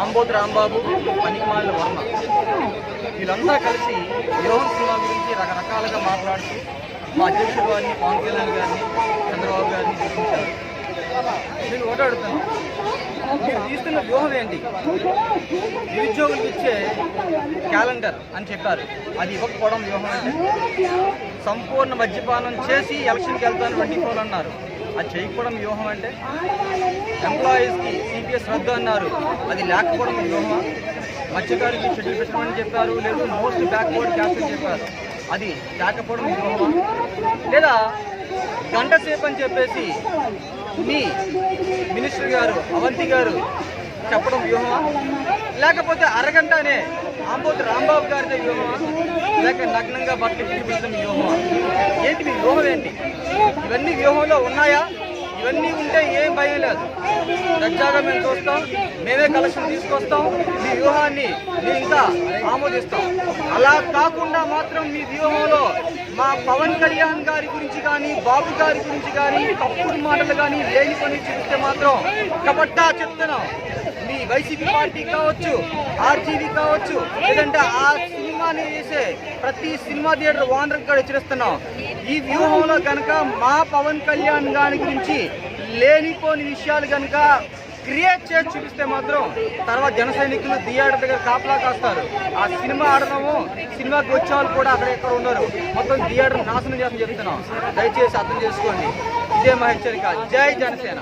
ఆంబోద్ రాంబాబు పనికిమాలిన వర్మ. వీళ్ళంతా కలిసి వ్యూహం సినిమా గురించి రకరకాలుగా మాట్లాడుతూ మా అధ్యక్షుడు గారిని పవన్ కళ్యాణ్ గారిని చంద్రబాబు గారిని చూపించారు నేను ఒకటి అడుగుతాను మీరు తీస్తున్న వ్యూహం ఏంటి? నిరుద్యోగులకు ఇచ్చే క్యాలెండర్ అని చెప్పారు. అది ఇవ్వకపోవడం వ్యూహం అంటే. సంపూర్ణ మద్యపానం చేసి ఎలక్షన్కి వెళ్తాను ట్వంటీ అన్నారు. అది చేయకపోవడం వ్యూహం అంటే? ఎంప్లాయీస్కి సిపిఎస్ రద్దు అన్నారు. అది లేకపోవడం వ్యూహమా మత్స్యకారులకి షెడ్యూల్ పెట్టమని చెప్పారు లేదు మోస్ట్ బ్యాక్వర్డ్ క్యాస్ట్ అని చెప్పారు. అది లేకపోవడం వ్యూహమా లేదా గంట సేపు అని చెప్పేసి మీ మినిస్టర్ గారు అవంతి గారు చెప్పడం వ్యూహమా లేకపోతే అరగంటనే ఆంబోతు రాంబాబు గారిదే వ్యూహమా? లేక నగ్నంగా బట్టలు చూపించడం వ్యూహమా? ఏంటి మీ వ్యూహం ఏంటి? ఇవన్నీ వ్యూహంలో ఉన్నాయా? ఇవన్నీ ఉంటే ఏం భయం లేదు. దర్జాగా మేము చూస్తాం మేమే కలెక్షన్ తీసుకొస్తాం మీ వ్యూహాన్ని మేము ఇంకా ఆమోదిస్తాం. అలా కాకుండా మాత్రం మీ వ్యూహంలో మా పవన్ కళ్యాణ్ గారి గురించి కానీ బాబు గారి గురించి కానీ తప్పుడు మాటలు కానీ లేని పని చూపిస్తే మాత్రం కబడ్డా చెప్తున్నాం. మీ వైసీపీ పార్టీ కావచ్చు ఆర్జీవీ కావచ్చు లేదంటే ఆ సినిమాని చేసే ప్రతి సినిమా థియేటర్ ఓనర్ కూడా హెచ్చరిస్తున్నాం. ఈ వ్యూహంలో కనుక మా పవన్ కళ్యాణ్ గారి గురించి లేనిపోని విషయాలు కనుక క్రియేట్ చేసి చూపిస్తే మాత్రం తర్వాత జన సైనికులు థియేటర్ దగ్గర కాపలా కాస్తారు. ఆ సినిమా ఆడడము సినిమాకి వచ్చే వాళ్ళు కూడా అక్కడ ఎక్కడ ఉన్నారు మొత్తం థియేటర్ నాశనం చేస్తాం చెప్తున్నాం. దయచేసి అర్థం చేసుకోండి. ఇదే మా హెచ్చరిక. జై జనసేన.